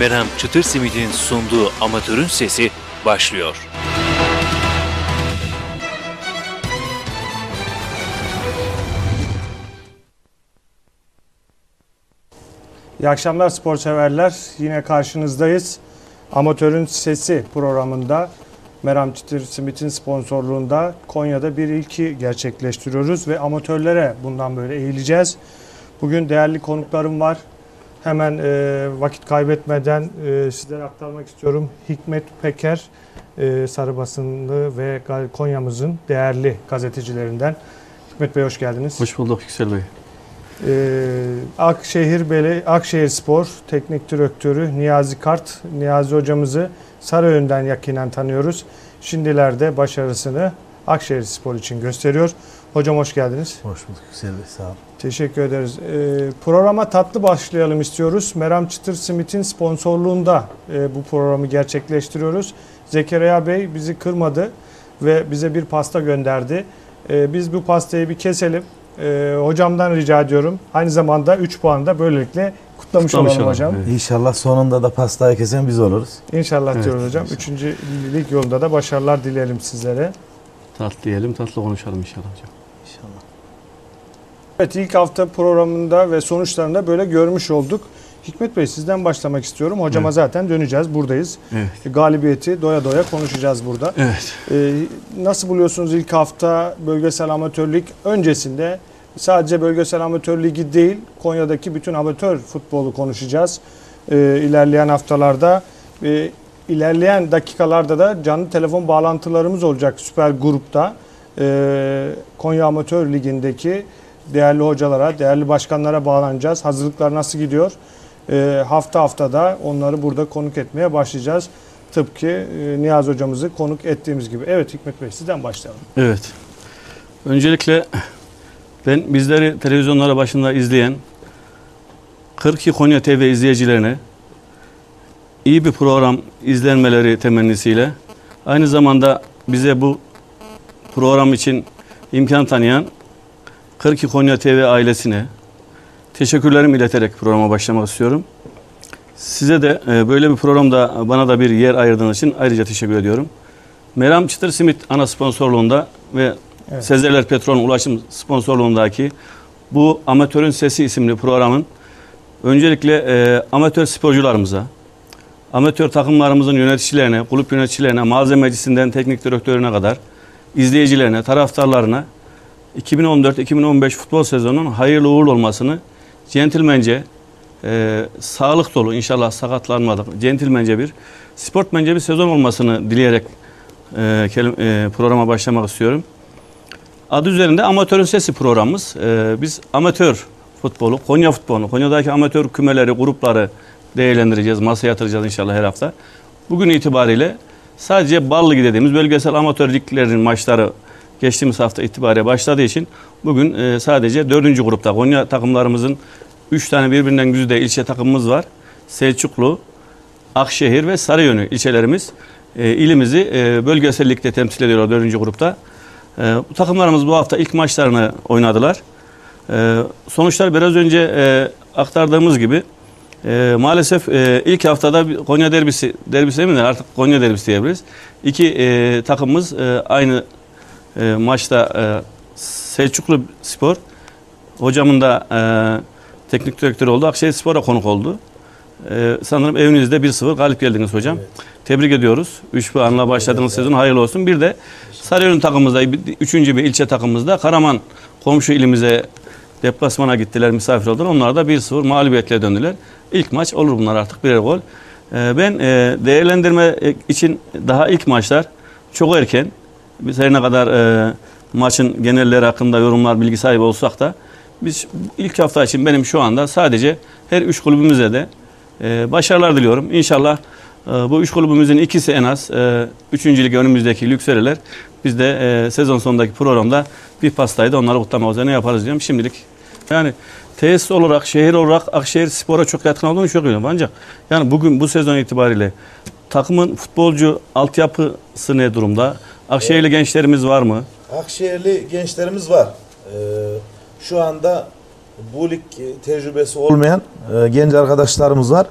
Meram Çıtır Simit'in sunduğu Amatörün Sesi başlıyor. İyi akşamlar spor severler. Yine karşınızdayız. Amatörün Sesi programında Meram Çıtır Simit'in sponsorluğunda Konya'da bir ilki gerçekleştiriyoruz ve amatörlere bundan böyle eğileceğiz. Bugün değerli konuklarım var. Hemen e, vakit kaybetmeden e, sizlere aktarmak istiyorum. Hikmet Peker, e, Sarı Basınlı ve Gal- Konya'mızın değerli gazetecilerinden. Hikmet Bey hoş geldiniz. Hoş bulduk Yüksel Bey. Ee, Akşehir Bele Akşehir Spor Teknik Direktörü Niyazi Kart, Niyazi hocamızı Sarıyön'den yakinen tanıyoruz. Şimdilerde başarısını Akşehir Spor için gösteriyor. Hocam hoş geldiniz. Hoş bulduk Yüksel Bey sağ olun. Teşekkür ederiz. Ee, programa tatlı başlayalım istiyoruz. Meram Çıtır Simit'in sponsorluğunda e, bu programı gerçekleştiriyoruz. Zekeriya Bey bizi kırmadı ve bize bir pasta gönderdi. Ee, biz bu pastayı bir keselim. Ee, hocamdan rica ediyorum. Aynı zamanda 3 puanı da böylelikle kutlamış, Kutlamış olalım olalım, hocam. evet. İnşallah sonunda da pastayı kesen biz oluruz. İnşallah Evet, diyoruz hocam. inşallah. Üçüncü lig yolunda da başarılar dileyelim sizlere. Tatlı yiyelim, tatlı konuşalım inşallah hocam. Evet ilk hafta programında ve sonuçlarında böyle görmüş olduk. Hikmet Bey sizden başlamak istiyorum. Hocama Evet. zaten döneceğiz. Buradayız. Evet. Galibiyeti doya doya konuşacağız burada. Evet. Ee, nasıl buluyorsunuz ilk hafta bölgesel amatör lig öncesinde sadece bölgesel amatör ligi değil Konya'daki bütün amatör futbolu konuşacağız. Ee, ilerleyen haftalarda e, ilerleyen dakikalarda da canlı telefon bağlantılarımız olacak Süper Grup'ta. Ee, Konya Amatör Ligi'ndeki değerli hocalara, değerli başkanlara bağlanacağız. Hazırlıklar nasıl gidiyor? Ee, hafta haftada onları burada konuk etmeye başlayacağız. Tıpkı e, Niyaz hocamızı konuk ettiğimiz gibi. Evet Hikmet Bey sizden başlayalım. Evet. Öncelikle ben bizleri televizyonlara başında izleyen 42 Konya TV izleyicilerine iyi bir program izlenmeleri temennisiyle aynı zamanda bize bu program için imkan tanıyan 42 Konya TV ailesine teşekkürlerimi ileterek programa başlamak istiyorum. Size de e, böyle bir programda bana da bir yer ayırdığınız için ayrıca teşekkür ediyorum. Meram Çıtır Simit ana sponsorluğunda ve Evet. Sezerler Petrol Ulaşım sponsorluğundaki bu Amatörün Sesi isimli programın öncelikle e, amatör sporcularımıza, amatör takımlarımızın yöneticilerine, kulüp yöneticilerine, malzemecisinden teknik direktörüne kadar izleyicilerine, taraftarlarına 2014-2015 futbol sezonunun hayırlı uğurlu olmasını centilmence, e, sağlık dolu inşallah sakatlanmadık, centilmence bir, sportmence bir sezon olmasını dileyerek e, e, programa başlamak istiyorum. Adı üzerinde Amatörün Sesi programımız. E, biz amatör futbolu, Konya futbolunu, Konya'daki amatör kümeleri, grupları değerlendireceğiz, masaya yatıracağız inşallah her hafta. Bugün itibariyle sadece Ballıgi dediğimiz bölgesel amatör liglerin maçları geçtiğimiz hafta itibariyle başladığı için bugün e, sadece dördüncü grupta Konya takımlarımızın üç tane birbirinden güzide ilçe takımımız var. Selçuklu, Akşehir ve Sarıyönü ilçelerimiz e, ilimizi e, bölgesel ligde temsil ediyorlar dördüncü grupta. E, bu takımlarımız bu hafta ilk maçlarını oynadılar. E, sonuçlar biraz önce e, aktardığımız gibi e, maalesef e, ilk haftada Konya derbisi, derbisi değil mi? Artık Konya derbisi diyebiliriz. İki e, takımımız e, aynı e, maçta e, Selçuklu Spor, hocamın da e, teknik direktörü oldu. Akşehir Spor'a konuk oldu. E, sanırım evinizde 1-0 galip geldiniz hocam. Tebrik ediyoruz. 3 puanla başladığınız sezon hayırlı olsun. Bir de Sarıyer takımımızda, bir- üçüncü bir ilçe takımımızda Karaman komşu ilimize deplasmana gittiler, misafir oldular. Onlar da 1-0 mağlubiyetle döndüler. İlk maç olur bunlar artık birer gol. Ee, Ben e, değerlendirme için daha ilk maçlar çok erken. Biz her ne kadar e, maçın genelleri hakkında yorumlar, bilgi sahibi olsak da biz ilk hafta için benim şu anda sadece her üç kulübümüze de e, başarılar diliyorum. İnşallah e, bu üç kulübümüzün ikisi en az e, üçüncü lig önümüzdeki yükselirler. Biz de e, sezon sonundaki programda bir pastayı da onları kutlamak üzere yaparız diyorum şimdilik. Yani tesis olarak, şehir olarak Akşehir Spor'a çok yatkın olduğunu çok biliyorum. Ancak yani bugün bu sezon itibariyle takımın futbolcu altyapısı ne durumda? Akşehirli gençlerimiz var mı? Akşehirli gençlerimiz var. Ee, şu anda bu lig tecrübesi olmayan e, genç arkadaşlarımız var.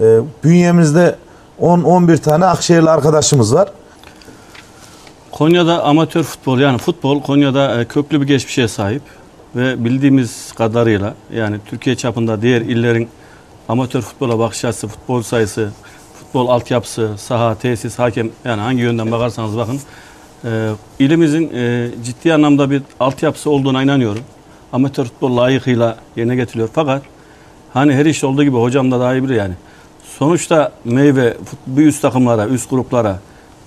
E, bünyemizde 10-11 tane Akşehirli arkadaşımız var. Konya'da amatör futbol yani futbol Konya'da e, köklü bir geçmişe sahip ve bildiğimiz kadarıyla yani Türkiye çapında diğer illerin amatör futbola bakış açısı, futbol sayısı, futbol altyapısı, saha, tesis, hakem yani hangi yönden bakarsanız bakın e, ilimizin e, ciddi anlamda bir altyapısı olduğuna inanıyorum. Amatör futbol layıkıyla yerine getiriliyor. Fakat hani her işte olduğu gibi hocam da daha iyi bilir yani. Sonuçta meyve bir üst takımlara, üst gruplara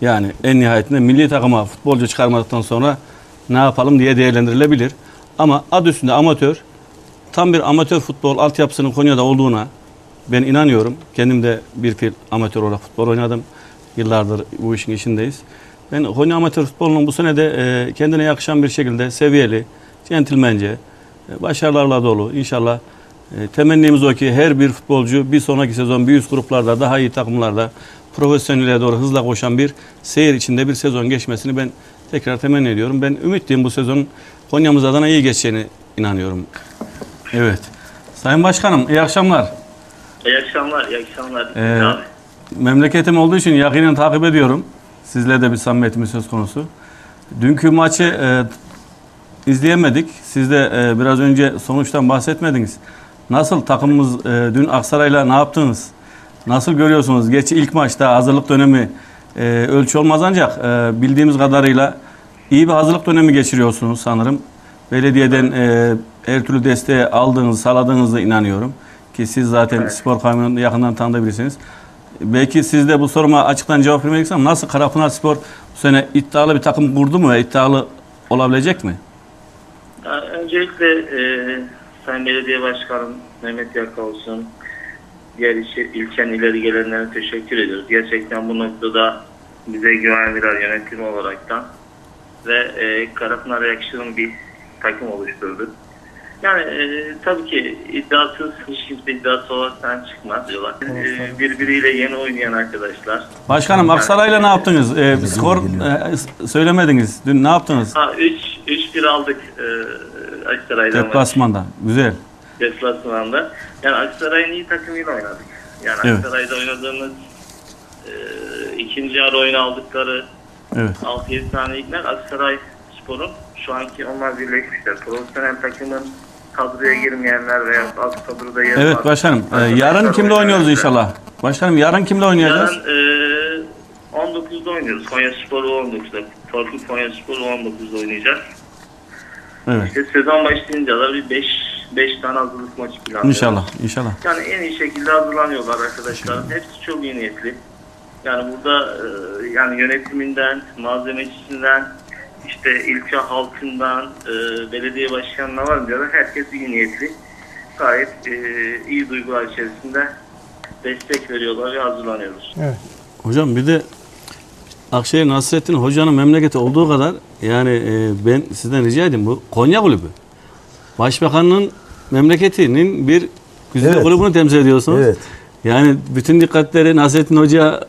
yani en nihayetinde milli takıma futbolcu çıkarmadıktan sonra ne yapalım diye değerlendirilebilir. Ama adı üstünde amatör, tam bir amatör futbol altyapısının Konya'da olduğuna ben inanıyorum. Kendim de bir fil amatör olarak futbol oynadım. Yıllardır bu işin içindeyiz. Ben Konya amatör futbolunun bu sene de e, kendine yakışan bir şekilde seviyeli, centilmence, e, başarılarla dolu. İnşallah e, temennimiz o ki her bir futbolcu bir sonraki sezon bir üst gruplarda daha iyi takımlarda profesyonele doğru hızla koşan bir seyir içinde bir sezon geçmesini ben tekrar temenni ediyorum. Ben ümitliyim bu sezonun Konya'mız adına iyi geçeceğine inanıyorum. Evet. Sayın Başkanım iyi akşamlar. İyi akşamlar, iyi akşamlar. Ee, memleketim olduğu için yakinen takip ediyorum. Sizle de bir samimiyetimiz söz konusu. Dünkü maçı e, izleyemedik. Siz de e, biraz önce sonuçtan bahsetmediniz. Nasıl takımımız e, dün Aksaray'la ne yaptınız? Nasıl görüyorsunuz? Gerçi ilk maçta hazırlık dönemi e, ölçü olmaz ancak e, bildiğimiz kadarıyla iyi bir hazırlık dönemi geçiriyorsunuz sanırım. Belediyeden e, her türlü desteği aldığınız, sağladığınızda inanıyorum. Ki siz zaten spor kamuoyunu yakından tanıdabilirsiniz. Belki siz de bu soruma açıktan cevap vermek istedim. Nasıl Karapınar Spor bu sene iddialı bir takım kurdu mu ve iddialı olabilecek mi? Öncelikle e, Sayın Belediye Başkanım Mehmet Yaka olsun, diğer işi, ilçen ileri gelenlere teşekkür ediyoruz. Gerçekten bu noktada bize güven veren yönetim olaraktan ve e, Karapınar'a yakışan bir takım oluşturdu. Yani e, tabii ki iddiasız, hiç kimse iddiası olaraktan çıkmaz diyorlar. E, birbiriyle yeni oynayan arkadaşlar. Başkanım Aksaray'la ne yaptınız? Ee, skor e, söylemediniz. Dün ne yaptınız? Ha 3 3-1 aldık e, Aksaray'dan. Deplasmanda. Güzel. Deplasmanda. Yani Aksaray'ın iyi takımıyla oynadık. Yani Evet. Aksaray'da oynadığımız e, ikinci yarı oyunu aldıkları Evet. 6-7 tane ilkler Aksaray Spor'un şu anki onlar birleşmişler. Profesyonel takımın kadroya girmeyenler veya alt kadroda yer Evet alan başkanım. Ee, yarın kimle oynuyoruz inşallah? Başkanım yarın kimle oynayacağız? Yarın e, 19'da oynuyoruz. Konya Spor'u 19'da. Torku Konya Spor'u 19'da oynayacağız. Evet. İşte sezon başlayınca da bir 5 5 tane hazırlık maçı planlıyoruz. İnşallah. İnşallah. Yani en iyi şekilde hazırlanıyorlar arkadaşlar. Hepsi çok iyi niyetli. Yani burada e, yani yönetiminden, malzemecisinden, işte ilçe halkından, e, belediye başkanına varınca da herkes iyi niyetli. Gayet e, iyi duygular içerisinde destek veriyorlar ve hazırlanıyoruz. Evet. Hocam bir de Akşehir Nasrettin Hoca'nın memleketi olduğu kadar yani e, ben sizden rica edeyim bu Konya Kulübü. Başbakanın memleketinin bir güzel Evet. kulübünü temsil ediyorsunuz. Evet. Yani bütün dikkatleri Nasrettin Hoca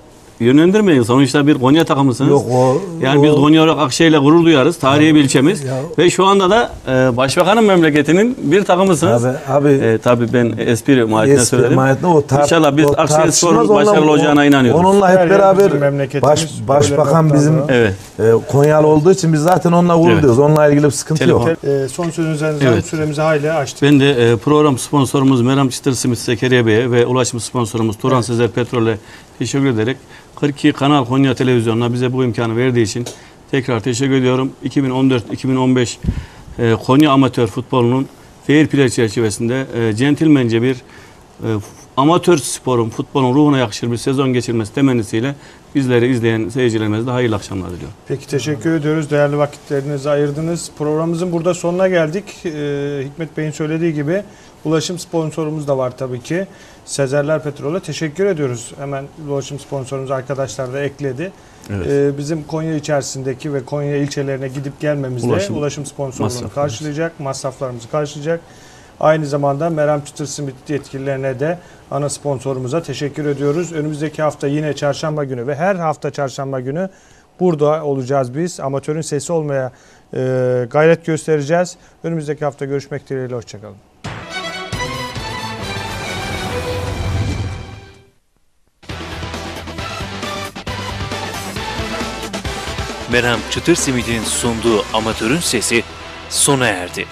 yönlendirmeyin. Sonuçta bir Konya takımısınız. Yok o Yani biz o- Konya olarak Akşehir'le gurur duyarız. Tarihi bir ilçemiz. Ya- Ve şu anda da e, başbakanın memleketinin bir takımısınız. Abi, abi E, tabii ben espri mahiyetine söyledim. mahiyetine o tar- İnşallah biz Akşehir Spor'un başarılı olacağına inanıyoruz. Onunla hep beraber bizim baş, başbakan bizim. Evet. e, Konyalı olduğu için biz zaten onunla gurur Evet. duyuyoruz. Onunla ilgili bir sıkıntı Telefon. yok. Ee, son sözünüzden Evet. süremizi hayli açtık. Ben de e, program sponsorumuz Meram Çıtır Simit Zekeriya Bey'e ve ulaşım sponsorumuz Turan Sezer Petrol'e teşekkür ederek 42 Kanal Konya Televizyonu'na bize bu imkanı verdiği için tekrar teşekkür ediyorum. 2014-2015 e, Konya amatör futbolunun fair play çerçevesinde e, centilmence bir e, amatör sporun, futbolun ruhuna yakışır bir sezon geçirmesi temennisiyle bizleri izleyen seyircilerimize de hayırlı akşamlar diliyorum. Peki teşekkür ediyoruz. Değerli vakitlerinizi ayırdınız. Programımızın burada sonuna geldik. Ee, Hikmet Bey'in söylediği gibi ulaşım sponsorumuz da var tabii ki. Sezerler Petrol'e teşekkür ediyoruz. Hemen ulaşım sponsorumuz arkadaşlar da ekledi. Evet. Ee, bizim Konya içerisindeki ve Konya ilçelerine gidip gelmemizle ulaşım, Ulaşım sponsorluğunu masraflarımız. karşılayacak, masraflarımızı karşılayacak. Aynı zamanda Meram Çıtır Simit yetkililerine de ana sponsorumuza teşekkür ediyoruz. Önümüzdeki hafta yine çarşamba günü ve her hafta çarşamba günü burada olacağız biz. Amatörün sesi olmaya e, gayret göstereceğiz. Önümüzdeki hafta görüşmek dileğiyle. Hoşçakalın. Meram Çıtır Simit'in sunduğu Amatörün Sesi sona erdi.